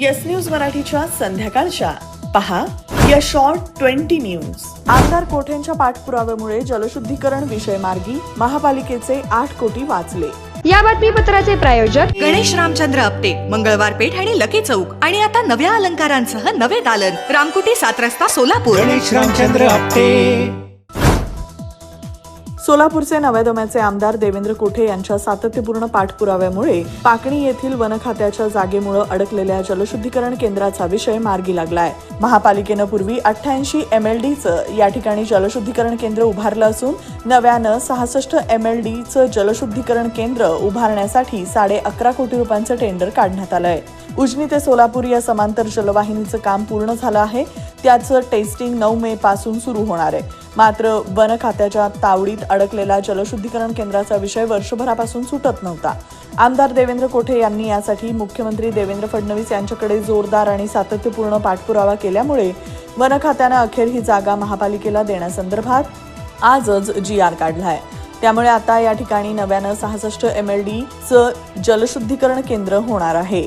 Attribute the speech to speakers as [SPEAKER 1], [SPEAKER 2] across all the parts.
[SPEAKER 1] Yes news मराठीच्या संध्याकाळच्या. पहा या शॉर्ट ट्वेंटी न्यूज आमदार कोठेंच्या पाठपुराव्यामुळे जलशुद्धीकरण विषय मार्गी महापालिकेचे आठ कोटी वाचले.
[SPEAKER 2] या बातमीपत्राचे प्रायोजक
[SPEAKER 3] गणेश रामचंद्र आपटे मंगळवार पेठ आणि लकी चौक. आणि आता नव्या अलंकारांसह नवे दालन. रामकुटी सात रस्ता सोलापूर.
[SPEAKER 4] गणेश रामचंद्र आपटे.
[SPEAKER 1] सोलापूरचे नव्या दम्याचे आमदार देवेंद्र कोठे यांच्या सातत्यपूर्ण पाठपुराव्यामुळे पाकणी येथील वन खात्याच्या जागेमुळे अडकलेल्या जलशुद्धीकरण केंद्राचा विषय मार्गी लागलाय. महापालिकेनं पूर्वी अठ्ठ्याऐंशी एम एल डीचं या ठिकाणी जलशुद्धीकरण केंद्र उभारलं असून नव्यानं सहासष्ट एम एल डीचं जलशुद्धीकरण केंद्र उभारण्यासाठी साडे अकरा कोटी रुपयांचं टेंडर काढण्यात आलंय. उजनी ते सोलापूर या समांतर जलवाहिनीचं काम पूर्ण झालं आहे. त्याचं टेस्टिंग नऊ मे पासून सुरू होणार आहे. मात्र वन खात्याच्या तावडीत अडकलेला जलशुद्धीकरण केंद्राचा विषय वर्षभरापासून सुटत नव्हता. आमदार देवेंद्र कोठे यांनी यासाठी मुख्यमंत्री देवेंद्र फडणवीस यांच्याकडे जोरदार आणि सातत्यपूर्ण पाठपुरावा केल्यामुळे वन खात्यानं अखेर ही जागा महापालिकेला देण्यासंदर्भात आजच जी आर काढलाय. त्यामुळे आता या ठिकाणी नव्यानं सहासष्ट एम एल डीचं जलशुद्धीकरण केंद्र होणार आहे.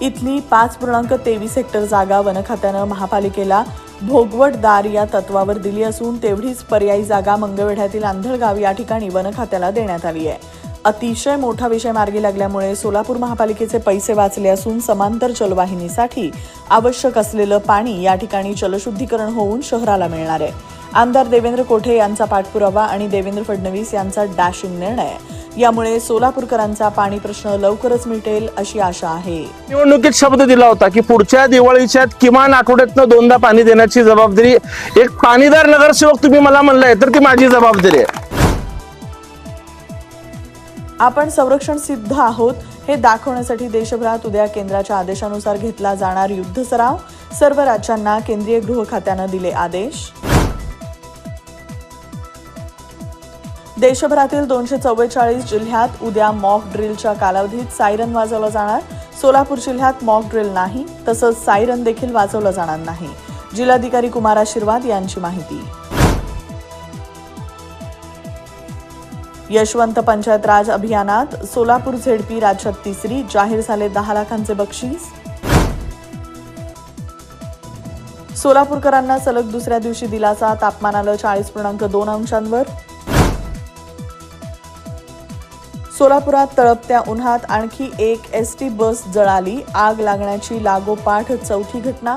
[SPEAKER 1] इथली पाच पूर्णांक तेवीस हेक्टर जागा वन खात्यानं महापालिकेला भोगवटदार या तत्वावर दिली असून तेवढीच पर्यायी जागा मंगळवेढ्यातील आंधळगाव या ठिकाणी वनखात्याला देण्यात आली आहे. अतिशय मोठा विषय मार्गी लागल्यामुळे सोलापूर महापालिकेचे पैसे वाचले असून समांतर जलवाहिनीसाठी आवश्यक असलेलं पाणी या ठिकाणी जलशुद्धीकरण होऊन शहराला मिळणार आहे. आमदार देवेंद्र कोठे यांचा पाठपुरावा आणि देवेंद्र फडणवीस यांचा डॅशिंग निर्णय यामुळे सोलापूरकरांचा पाणी प्रश्न लवकरच मिटेल अशी आशा आहे.
[SPEAKER 5] निवडणुकीत शब्द दिला होता की पुढच्या दिवाळीच्या किमान आठवड्यातनं दोनदा पाणी देण्याची जबाबदारी एक पाणीदार नगरसेवक तुम्ही मला म्हणलाय तर ती माझी जबाबदारी आहे.
[SPEAKER 1] आपण संरक्षण सिद्ध आहोत हे दाखवण्यासाठी देशभरात उद्या केंद्राच्या आदेशानुसार घेतला जाणार युद्ध सराव सर्व राज्यांना केंद्रीय गृह खात्यानं दिले आदेश. देशभरातील दोनशे चव्वेचाळीस जिल्ह्यात उद्या मॉक ड्रिलच्या कालावधीत सायरन वाजवला जाणार. सोलापूर जिल्ह्यात मॉक ड्रिल नाही तसंच सायरन देखील वाजवलं जाणार नाही. जिल्हाधिकारी कुमार आशीर्वाद यांची माहिती. यशवंत पंचायत राज अभियानात सोलापूर झेडपी राज्यात तिसरी जाहीर झाले दहा लाखांचे बक्षीस. सोलापूरकरांना सलग दुसऱ्या दिवशी दिलासा तापमानाला चाळीस पूर्णांक दोन अंशांवर. सोलापुरात तळपत्या उन्हात आणखी एक एस टी बस जळाली. आग लागण्याची लागोपाठ चौथी घटना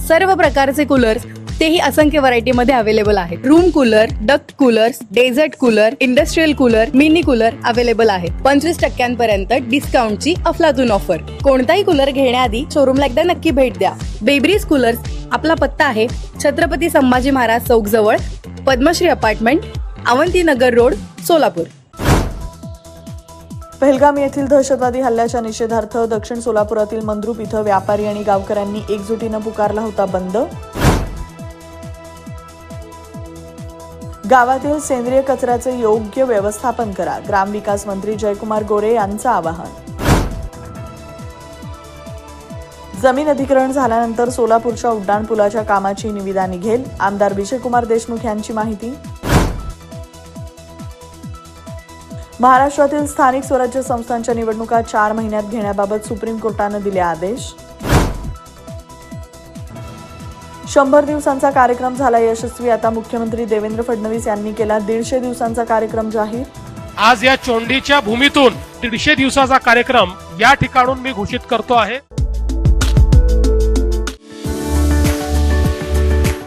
[SPEAKER 2] सर्व प्रकारचे कूलर्स तेही असंख्य व्हरायटीमध्ये अवेलेबल आहेत. Room cooler duct coolers desert cooler industrial cooler mini cooler available आहे पंचवीस टक्क्यांपर्यंत डिस्काउंटची अफलातून ऑफर कोणताही कूलर घेण्याआधी शोरूमला एकदा नक्की भेट द्या. बेब्रीज कूलर्स आपला पत्ता आहे छत्रपती संभाजी महाराज चौक जवळ पद्मश्री अपार्टमेंट अवंतीनगर रोड सोलापूर.
[SPEAKER 1] पहलगाम येथील दहशतवादी हल्ल्याच्या निषेधार्थ दक्षिण सोलापुरातील मंद्रुप इथं व्यापारी आणि गावकऱ्यांनी एकजुटीनं पुकारला होता बंद. गावातील सेंद्रिय कचऱ्याचे योग्य व्यवस्थापन करा. ग्रामविकास मंत्री जयकुमार गोरे यांचं आवाहन. जमीन अधिग्रहण झाल्यानंतर सोलापूरच्या उड्डाणपुलाच्या कामाची निविदा निघेल आमदार विजयकुमार देशमुख यांची माहिती. महाराष्ट्रातील स्थानिक स्वराज्य संस्थांच्या निवडणुका चार महिन्यात घेण्याबाबत सुप्रीम कोर्टानं दिले आदेश. शंभर दिवसांचा कार्यक्रम झाला यशस्वी. आता मुख्यमंत्री देवेंद्र फडणवीस यांनी केला दीडशे दिवसांचा कार्यक्रम जाहीर.
[SPEAKER 6] आज या चोंडीच्या भूमीतून दीडशे दिवसाचा कार्यक्रम या ठिकाणून मी घोषित करतो आहे.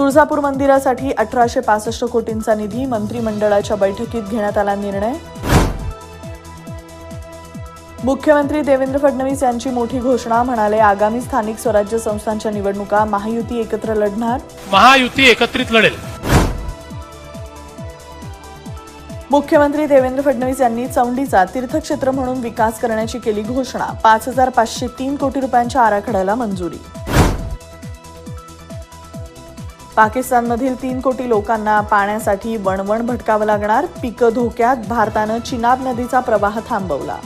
[SPEAKER 1] तुळजापूर मंदिरासाठी अठराशे पासष्ट कोटींचा निधी मंत्रिमंडळाच्या बैठकीत घेण्यात आला निर्णय. मुख्यमंत्री देवेंद्र फडणवीस यांची मोठी घोषणा म्हणाले आगामी स्थानिक स्वराज्य संस्थांच्या निवडणुका महायुती एकत्र लढणार.
[SPEAKER 6] महायुती एकत्रित लढेल.
[SPEAKER 1] मुख्यमंत्री देवेंद्र फडणवीस यांनी चौंडीचा तीर्थक्षेत्र म्हणून विकास करण्याची केली घोषणा. पाच हजार पाचशे तीन कोटी रुपयांच्या आराखड्याला मंजुरी. पाकिस्तानमधील तीन कोटी लोकांना पाण्यासाठी वणवण भटकावं लागणार. पिकं धोक्यात भारतानं चिनाब नदीचा प्रवाह थांबवला.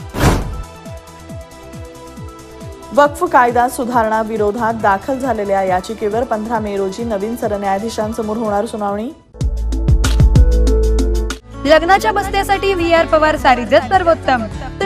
[SPEAKER 1] वक्फ कायदा सुधारणा विरोधात दाखल झालेल्या याचिकेवर पंधरा मे रोजी नवीन सरन्यायाधीशांसमोर होणार सुनावणी.
[SPEAKER 7] लग्नाच्या बसण्यासाठी व्ही आर पवार सारीजच सर्वोत्तम.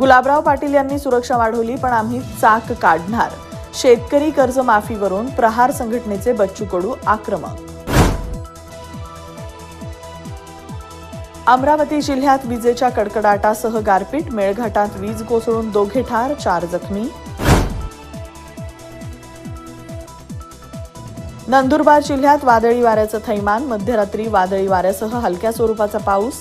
[SPEAKER 1] गुलाबराव पाटील यांनी सुरक्षा वाढवली पण आम्ही चाक काढणार. शेतकरी कर्जमाफीवरून प्रहार संघटनेचे बच्चू कडू आक्रमक. अमरावती जिल्ह्यात विजेच्या कडकडाटासह गारपीट मेळघाटात वीज कोसळून दोघे ठार चार जखमी. नंदुरबार जिल्ह्यात वादळी वाऱ्याचं थैमान मध्यरात्री वादळी वाऱ्यासह हलक्या स्वरूपाचा पाऊस.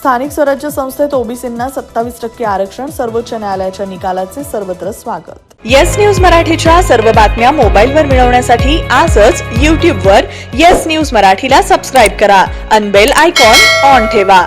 [SPEAKER 1] स्थानिक स्वराज्य संस्थेत ओबीसींना सत्तावीस टक्के आरक्षण सर्वोच्च न्यायालयाच्या निकालाचे सर्वत्र स्वागत.
[SPEAKER 8] येस न्यूज मराठीच्या सर्व बातम्या मोबाईलवर मिळवण्यासाठी आजच यूट्यूबवर येस न्यूज मराठीला सबस्क्राईब करा. अनबेल आयकॉन ऑन ठेवा.